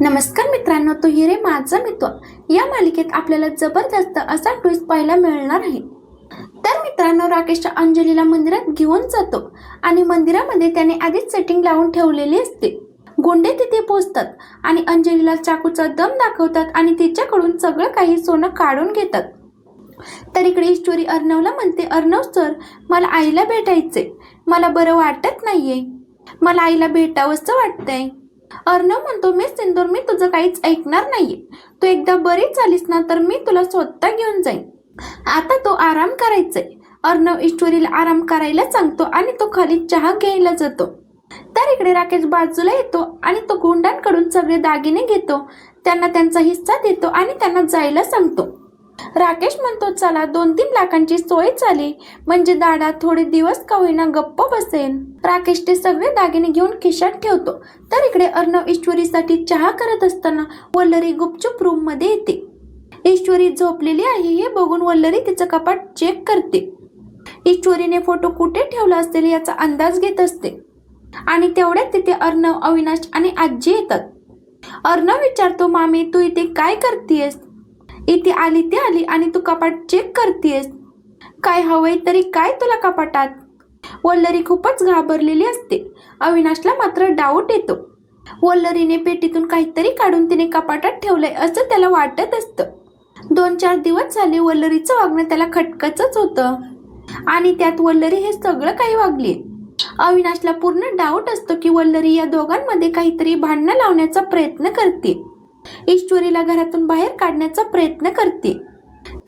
नमस्कार मित्रांनो तो हिरे माझा मित्र. या मालिकेत आपल्याला जबरदस्त असा ट्विस्ट पाहायला मिळणार आहे. तर मित्रांनो राकेशच्या अंजलीला मंदिरात घेऊन जातो आणि मंदिरामध्ये त्याने आधीच सेटिंग लावून ठेवलेली असते. गुंडे तिथे पोचतात आणि अंजलीला चाकूचा दम दाखवतात आणि तिच्याकडून सगळं काही सोनं काढून घेतात. तर इकडे ईश्वरी अर्णवला म्हणते अर्णव सर मला आईला भेटायचे मला बरं वाटत नाहीये. मला आईला भेटावंसं वाटतंय. अर्णव म्हणतो मी सिंदूर मी तुझं काहीच ऐकणार नाहीये. तू एकदा बरी चालीस ना तर मी तुला स्वतः घेऊन जाईन. आता तो आराम करायचाय. अर्णव ईश्वरीला आराम करायला सांगतो आणि तो खाली चहा घ्यायला जातो. तर इकडे राकेश बाजूला येतो आणि तो गुंडांकडून सगळे दागिने घेतो. त्यांना त्यांचा हिस्सा देतो आणि त्यांना जायला सांगतो. राकेश म्हणतो चला दोन तीन लाखांची सोय झाली. म्हणजे दाडा थोडे दिवस का होईना गप्प बसेल राकेश ते सगळे दागिने घेऊन खिशात ठेवतो. तर इकडे अर्णव ईश्वरीसाठी चहा करत असताना वल्लरी गुपचूप रूममध्ये येते. ईश्वरी झोपलेली आहे हे बघून वल्लरी तिचं कपाट चेक करते. ईश्वरीने फोटो कुठे ठेवला असेल याचा अंदाज घेत असते. आणि तेवढ्यात तिथे अर्णव अविनाश आणि आजी येतात. अर्णव विचारतो मामी तू इथे काय करतेस इथे आली ती आली आणि तू कपाट चेक करतेस. काय हवंय तरी काय तुला कपाटात? वल्लरी खूपच घाबरलेली असते. अविनाशला मात्र डाऊट येतो. वल्लरीने पेटीतून काहीतरी काढून तिने कपाटात ठेवलंय असं त्याला वाटत असतं. दोन चार दिवस झाले वल्लरीचं वागणं त्याला खटकचच होतं. आणि त्यात वल्लरी हे सगळं काही वागली. अविनाशला पूर्ण डाऊट असतो की वल्लरी या दोघांमध्ये काहीतरी भांडणं लावण्याचा प्रयत्न करते. ईश्वरीला घरातून बाहेर काढण्याचा प्रयत्न करते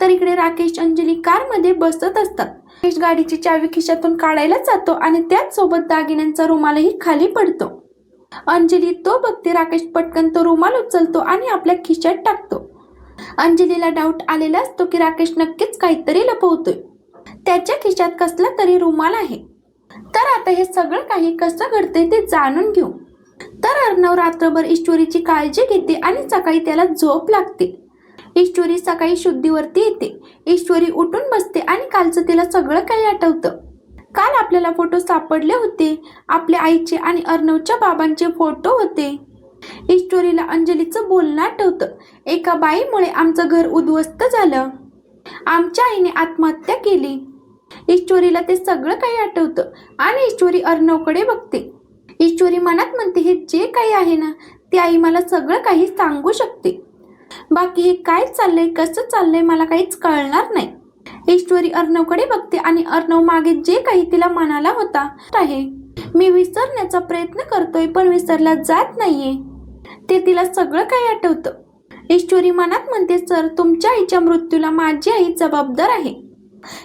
तर इकडे राकेश अंजली कारमध्ये बसत असतात. राकेश गाडीची चावी खिशातून काढायला जातो आणि त्याच सोबत दागिन्यांचा रुमालही खाली पडतो. अंजली तो बघते राकेश पटकन तो रुमाल उचलतो आणि आपल्या खिशात टाकतो. अंजलीला डाऊट आलेला असतो की राकेश नक्कीच काहीतरी लपवतोय. त्याच्या खिशात कसला तरी रुमाल आहे. तर आता हे सगळं काही कसं घडतंय ते जाणून घेऊ. तर अर्णव रात्रभर ईश्वरीची काळजी घेते आणि सकाळी त्याला झोप लागते. ईश्वरी सकाळी शुद्धीवरती येते. ईश्वरी उठून बसते आणि कालचं तिला सगळं काही आठवतं. काल आपल्याला फोटो सापडले होते. आपल्या आईचे आणि अर्णवच्या बाबांचे फोटो होते. ईश्वरीला अंजलीचं बोलणं आठवतं. एका बाईमुळे आमचं घर उद्ध्वस्त झालं. आमच्या आईने आत्महत्या केली. ईश्वरीला ते सगळं काही आठवतं आणि ईश्वरी अर्णवकडे बघते. ईश्वरी मनात म्हणते हे जे काही आहे ना ते आई मला सगळं काही सांगू शकते. बाकी हे काय चाललंय कसं चाललंय मला काहीच कळणार नाही. ईश्वरी अर्णवकडे बघते आणि अर्णव मागे जे काही तिला मनाला होता आहे. मी विसरण्याचा प्रयत्न करतोय पण विसरला जात नाहीये. ते तिला सगळं काही आठवतं. ईश्वरी मनात म्हणते सर तुमच्या आईच्या मृत्यूला माझी आई जबाबदार आहे.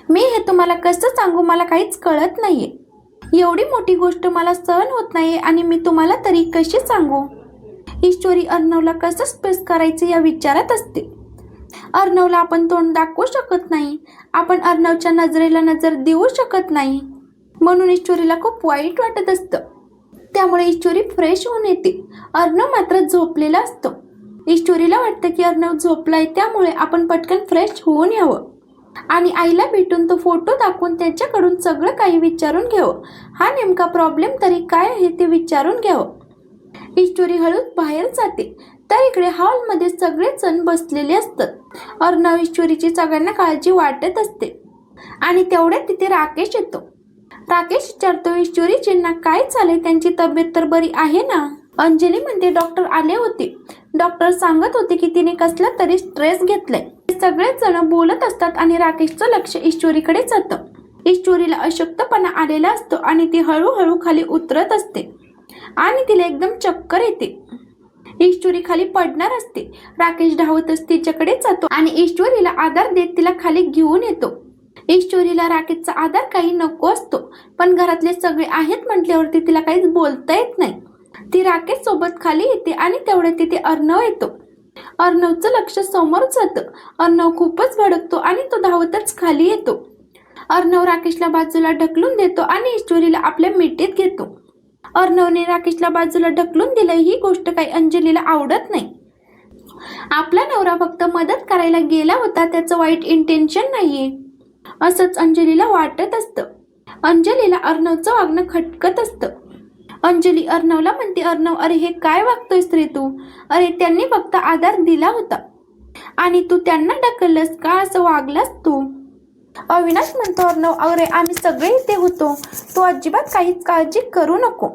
मी हे तुम्हाला कसं सांगू मला काहीच कळत नाहीये. एवढी मोठी गोष्ट मला सहन होत नाही आणि मी तुम्हाला तरी कशी सांगू? ईश्वरी अर्णवला कसं स्पेस करायचं या विचारात असते. अर्णवला आपण तोंड दाखवू शकत नाही. आपण अर्णवच्या नजरेला नजर देऊ शकत नाही. म्हणून ईश्वरीला खूप वाईट वाटत असतं. त्यामुळे ईश्वरी फ्रेश होऊन येते. अर्णव मात्र झोपलेला असतो. ईश्वरीला वाटतं की अर्णव झोपलाय त्यामुळे आपण पटकन फ्रेश होऊन यावं. आणि आईला भेटून तो फोटो दाखवून त्याच्याकडून सगळं काही विचारून घ्यावं हा नेमका प्रॉब्लेम तरी काय आहे ते विचारून घ्यावं ईश्वरी हळूच बाहेर जाते. तर इकडे हॉलमध्ये सगळेच जण बसलेले असतात. अर्णव ईश्वरीची सगळ्यांना काळजी वाटत असते. आणि तेवढ्यात तिथे राकेश येतो. राकेश विचारतो ईश्वरीजींना काय चालेल त्यांची तब्येत तर बरी आहे ना? अंजली म्हणते डॉक्टर आले होते. डॉक्टर सांगत होते की तिने कसला तरी स्ट्रेस घेतलाय. सगळेच जण बोलत असतात आणि राकेशचं लक्ष ईश्वरीकडे जातं. ईश्वरीला अशक्तपणा आलेला असतो आणि ती हळूहळू खाली उतरत असते. आणि तिला एकदम चक्कर येते. ईश्वरी खाली पडणार असते. राकेश धावत असते तिच्याकडे जातो आणि ईश्वरीला आधार देत तिला खाली घेऊन येतो. ईश्वरीला राकेशचा आधार काही नको असतो पण घरातले सगळे आहेत म्हटल्यावरती तिला काहीच बोलता येत नाही. ती राकेश सोबत खाली येते आणि तेवढ्या तिथे अर्णव येतो. अर्णवचं लक्ष समोर जातं अर्णव खूपच भडकतो आणि तो धावतच खाली येतो. अर्णव राकेशला बाजूला ढकलून देतो आणि ईश्वरीला आपल्या मिठीत घेतो. अर्णवने राकेशला बाजूला ढकलून दिलं ही गोष्ट काही अंजलीला आवडत नाही. आपला नवरा फक्त मदत करायला गेला होता त्याचं वाईट इंटेन्शन नाहीये. असंच अंजलीला वाटत असतं. अंजलीला अर्णवचं वागणं खटकत असतं. अंजली अर्णवला म्हणते अर्णव अरे हे काय वागतोयस रे तू? अरे त्यांनी फक्त आधार दिला होता. आणि तू त्यांना ढकललंस का? असं वागलास तू? अविनाश म्हणतो अर्णव अरे आम्ही सगळे इथे होतो. तू अजिबात काहीच काळजी करू नको.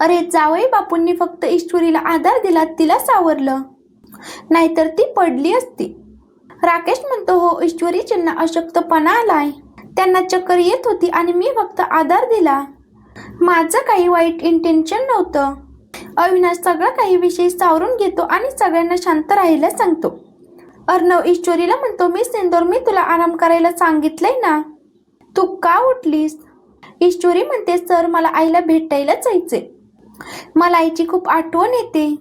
अरे जावई बापूंनी फक्त ईश्वरीला आधार दिला तिला सावरलं. नाहीतर ती पडली असती. राकेश म्हणतो हो ईश्वरी चिन्ह अशक्तपणा आलाय. त्यांना चक्कर येत होती आणि मी फक्त आधार दिला. माझं काही वाईट इंटेन्शन नव्हतं. अविनाश सगळं काही विषय सावरून घेतो आणि सगळ्यांना शांत राहायला सांगतो. अर्णव ईश्वरीला म्हणतो मी सिंदूर मी तुला आराम करायला सांगितलंय ना. तू का उठलीस? ईश्वरी म्हणते सर मला आईला भेटायला जायचे मला आईची खूप आठवण येते.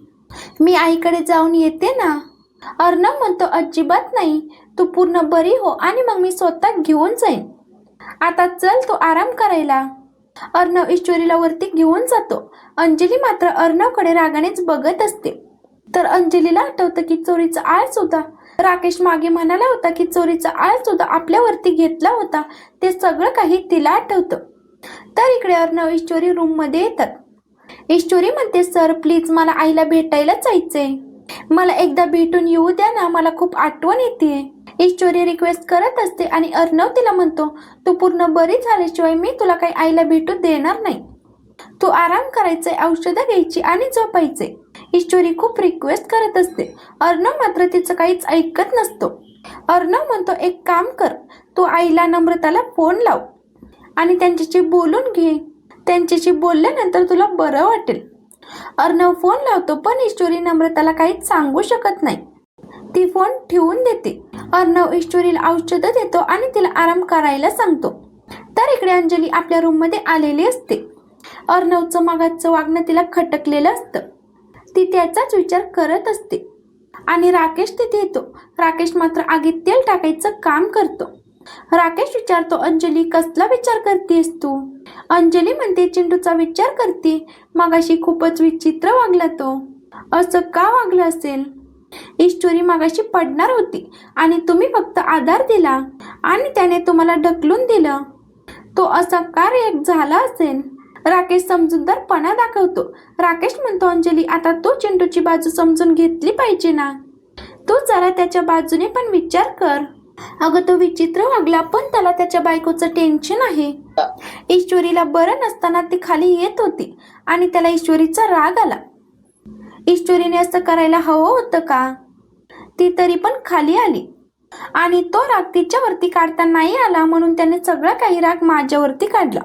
मी आईकडे जाऊन येते ना. अर्णव म्हणतो अजिबात नाही. तू पूर्ण बरी हो आणि मग मी स्वतः घेऊन जाईन. आता चल तू आराम करायला. अर्णव ईश्वरीला वरती घेऊन जातो. अंजली मात्र अर्णवकडे रागानेच बघत असते. तर अंजलीला आठवतं की चोरीचा आळ सुद्धा. राकेश मागे म्हणाला होता की चोरीचा आळ सुद्धा आपल्यावरती घेतला होता. ते सगळं काही तिला आठवतं. तर इकडे अर्णव ईश्वरी रूममध्ये येतात. ईश्वरी म्हणते सर प्लीज मला आईला भेटायला जायचंय. मला एकदा भेटून येऊ द्या ना मला खूप आठवण येते. ईश्वरी रिक्वेस्ट करत असते आणि अर्णव तिला म्हणतो तू पूर्ण बरी झाल्याशिवाय मी तुला काही आईला भेटू देणार नाही. तू आराम करायचे औषधं घ्यायची आणि झोपायचे ईश्वरी खूप रिक्वेस्ट करत असते. अर्णव मात्र तिचं काहीच ऐकत नसतो. अर्णव म्हणतो एक काम कर तू आईला नम्रताला फोन लाव आणि त्यांच्याशी बोलून घे. त्यांच्याशी बोलल्यानंतर तुला बरं वाटेल. अर्णव फोन लावतो पण ईश्वरी नम्रताला काहीच सांगू शकत नाही. ती फोन ठेवून देते. अर्णव ईश्वरीला औषधं देतो आणि तिला आराम करायला सांगतो. तर इकडे अंजली आपल्या रूममध्ये आलेली असते. अर्णवचं मागाचं वागणं तिला खटकलेलं असतं. ती त्याचाच विचार करत असते. आणि राकेश तिथे येतो. राकेश मात्र आगीत तेल टाकायचं काम करतो. राकेश विचारतो अंजली कसला विचार करतेस तू? अंजली म्हणते चिंटूचा विचार करते. मागाशी खूपच विचित्र वागला तो. असं का वागलं असेल? ईश्वरी मागाशी पडणार होती आणि तुम्ही फक्त आधार दिला आणि त्याने तुम्हाला ढकलून दिलं. तो असा का रिॲक्ट झाला असेल? राकेश समजूतदारपणा दाखवतो. राकेश म्हणतो अंजली आता तो चिंटूची बाजू समजून घेतली पाहिजे ना. तू जरा त्याच्या बाजूने पण विचार कर. अगं तो विचित्र वागला पण त्याला त्याच्या बायकोचं टेन्शन आहे. ईश्वरीला बरं नसताना ती खाली येत होती आणि त्याला ईश्वरीचा राग आला. ईश्वरीने असं करायला हवं होतं का? ती तरी पण खाली आली. आणि तो राग तिच्यावरती काढता नाही आला म्हणून त्याने सगळा काही राग माझ्यावरती काढला.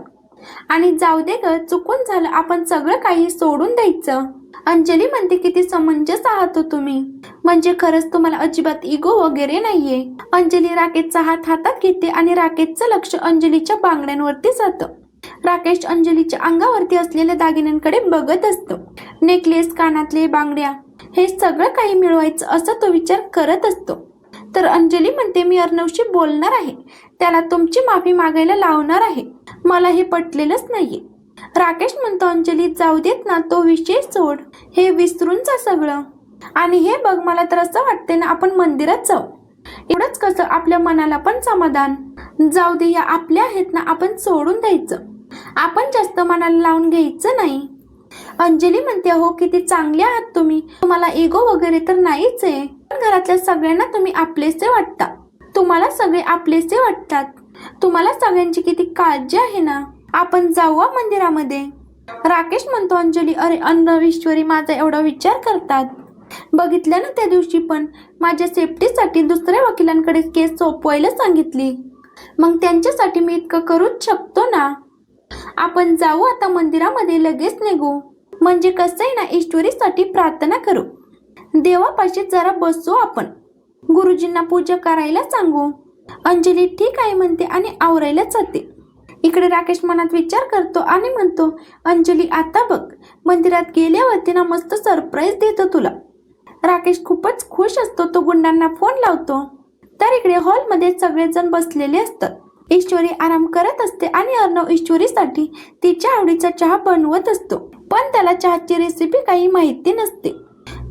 आणि जाऊ दे ग चुकून झालं आपण सगळं काही सोडून द्यायचं. अंजली म्हणते किती समंजस आहात हो तुम्ही. म्हणजे खरंच तुम्हाला अजिबात इगो वगैरे नाहीये. अंजली राकेशचा हात हातात घेते आणि राकेशचं लक्ष अंजलीच्या बांगड्यांवरती जातं. राकेश अंजलीच्या अंगावरती असलेल्या दागिन्यांकडे बघत असतो. नेकलेस कानातले बांगड्या हे सगळं काही मिळवायचं असं तो विचार करत असतो. तर अंजली म्हणते मी अर्णवशी बोलणार आहे. त्याला तुमची माफी मागायला लावणार आहे. मला हे पटलेलंच नाहीये. राकेश म्हणतो अंजली जाऊ देत ना तो विषय सोड. हे विसरून जा सगळं. आणि हे बघ मला तर असं वाटते ना आपण मंदिरात जाऊ. एवढंच कसं आपल्या मनाला पण समाधान. जाऊ दे या आपल्या आहेत ना आपण सोडून द्यायचं. आपण जास्त मनाला लावून घ्यायचं नाही. अंजली म्हणते हो किती चांगले आहात तुम्ही. तुम्हाला इगो वगैरे तर नाहीच आहे. पण घरातल्या सगळ्यांना तुम्ही आपलेसे वाटता. तुम्हाला सगळे आपलेसे वाटतात. तुम्हाला सगळ्यांची किती काळजी आहे ना. आपण जाऊया मंदिरामध्ये. राकेश म्हणतो अंजली अरे अन्नवेश्वरी माझा एवढा विचार करतात. बघितलं ना त्या दिवशी पण माझ्या सेफ्टीसाठी दुसऱ्या वकिलांकडे केस सोपवायला सांगितली. मग त्यांच्यासाठी मी इतकं करूच शकतो ना? आपण जाऊ आता मंदिरामध्ये लगेच निघू. म्हणजे कसं आहे ना ईश्वरीसाठी प्रार्थना करू. देवापाशी जरा बसू आपण. गुरुजींना पूजा करायला सांगू. अंजली ठीक आहे म्हणते आणि आवरायला जाते. इकडे राकेश मनात विचार करतो आणि म्हणतो अंजली आता बघ मंदिरात गेल्यावर तिला मस्त सरप्राईज देतो तुला. राकेश खूपच खुश असतो तो गुंडांना फोन लावतो. तर इकडे हॉलमध्ये सगळेजण बसलेले असतात. ईश्वरी आराम करत असते आणि अर्णव ईश्वरीसाठी तिच्या आवडीचा चहा बनवत असतो. पण त्याला चहाची रेसिपी काही माहिती नसते.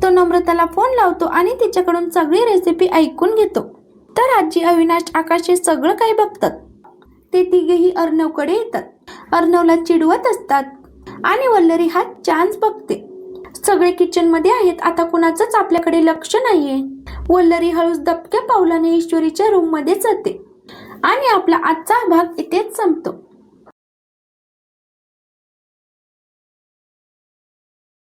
तो नम्रताला फोन लावतो आणि तिच्याकडून सगळी रेसिपी ऐकून घेतो. तर आजी अविनाश आकाश हे सगळं काही बघतात. ते तिघेही अर्णवकडे येतात. अर्णवला चिडवत असतात. आणि वल्लरी हा चान्स बघते. सगळे किचनमध्ये आहेत. आता कुणाचंच आपल्याकडे लक्ष नाहीये. वल्लरी हळूच दबक्या पावलाने ईश्वरीच्या रूममध्ये जाते. आणि आपला आजचा भाग इथेच संपतो.